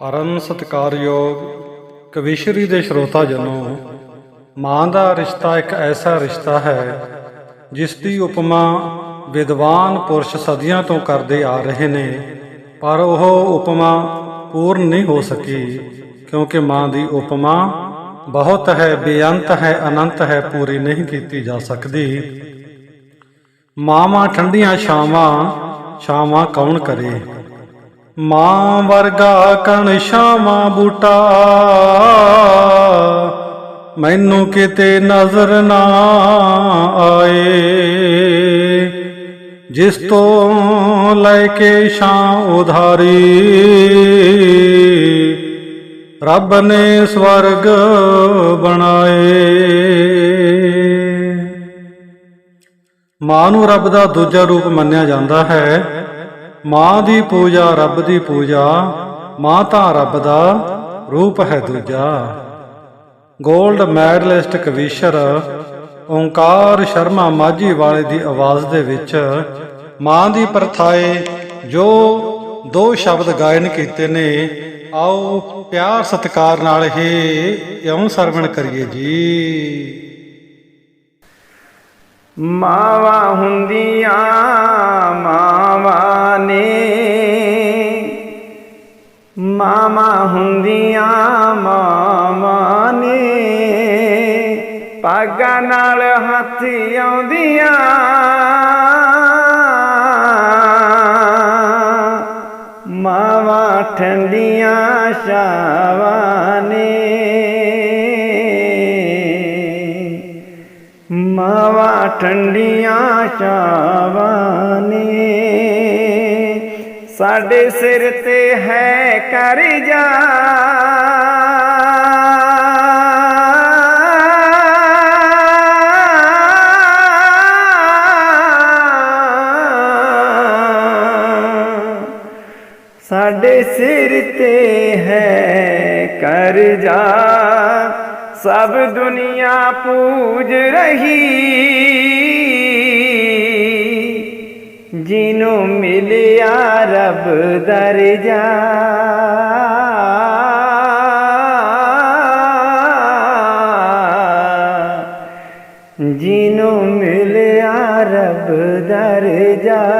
ਪਰਮ ਸਤਿਕਾਰਯੋਗ ਕਵੀਸ਼ਰੀ ਦੇ ਸਰੋਤਾ ਜਨੋ, ਮਾਂ ਦਾ ਰਿਸ਼ਤਾ ਇੱਕ ਐਸਾ ਰਿਸ਼ਤਾ ਹੈ, ਜਿਸ ਦੀ ਉਪਮਾ ਵਿਦਵਾਨ ਪੁਰਸ਼ ਸਦੀਆਂ ਤੋਂ ਕਰਦੇ ਆ ਰਹੇ ਨੇ, ਪਰ ਉਹ ਉਪਮਾ ਪੂਰਨ ਨਹੀਂ ਹੋ ਸਕੀ, ਕਿਉਂਕਿ ਮਾਂ ਦੀ ਉਪਮਾ ਬਹੁਤ ਹੈ, ਬੇਅੰਤ ਹੈ, ਅਨੰਤ ਹੈ, ਪੂਰੀ ਨਹੀਂ ਕੀਤੀ ਜਾ ਸਕਦੀ। ਮਾਵਾਂ ਠੰਡੀਆਂ ਛਾਵਾਂ ਛਾਵਾਂ ਕੌਣ ਕਰੇ? ਮਾਂ ਵਰਗਾ ਕਣ ਛਾਵਾਂ ਬੂਟਾ। ਮੈਨੂੰ ਕਿਤੇ ਨਜ਼ਰ ਨਾ ਆਏ। ਜਿਸ ਤੋਂ ਲੈ ਕੇ ਛਾਂ ਉਧਾਰੀ। ਰੱਬ ਨੇ ਸਵਰਗ ਬਣਾਏ। ਮਾਂ ਨੂੰ ਰੱਬ ਦਾ ਦੂਜਾ ਰੂਪ ਮੰਨਿਆ ਜਾਂਦਾ ਹੈ। ਮਾਂ ਦੀ ਪੂਜਾ, ਰੱਬ ਦੀ ਪੂਜਾ ਮਾਂ ਤਾਂ ਰੱਬ ਦਾ ਰੂਪ ਹੈ ਦੂਜਾ। 골ਡ ਮੈਡਲਿਸਟ ਕਵੀਸ਼ਰ, ਓੰਕਾਰ ਸ਼ਰਮਾ ਮਾਝੀ ਵਾਲੇ ਦੀ ਆਵਾਜ਼ ਦੇ ਵਿੱਚ ਮਾਂ ਦੀ ਪਰਥਾਏ ਜੋ ਦੋ ਸ਼ਬਦ ਗਾਇਨ ਕੀਤੇ ਨੇ, ਆਓ ਪਿਆਰ ਸਤਿਕਾਰ ਨਾਲ ਹੀ ਇਉਂ ਸਰਵਣ ਕਰੀਏ ਜੀ। ਮਾਵਾ ਹੁੰਦੀਆਂ ਮਾਵਾ ਮਾਮਾ ਹੁੰਦੀਆਂ ਮਾਵਾਂ ਨੇ। ਪਾਗਾਂ ਨਾਲ ਹੱਥ ਆਉਂਦੀਆਂ। ਮਾਵਾਂ ਠੰਡੀਆਂ ਸ਼ਾਵਾਂ ਨੇ। ਮਾਵਾਂ ਠੰਡੀਆਂ ਸ਼ਾਵਾਂ ਨੇ। ਸਾਡੇ ਸਿਰ ਤੇ ਹੈ ਕਰ ਜਾ। ਸਾਡੇ ਸਿਰ ਤੇ ਹੈ ਕਰ ਜਾ। ਸਭ ਦੁਨੀਆ ਪੂਜ ਰਹੀ। जिनू मिलिया रब दरजा। जिनो मिलिया रब दरजा।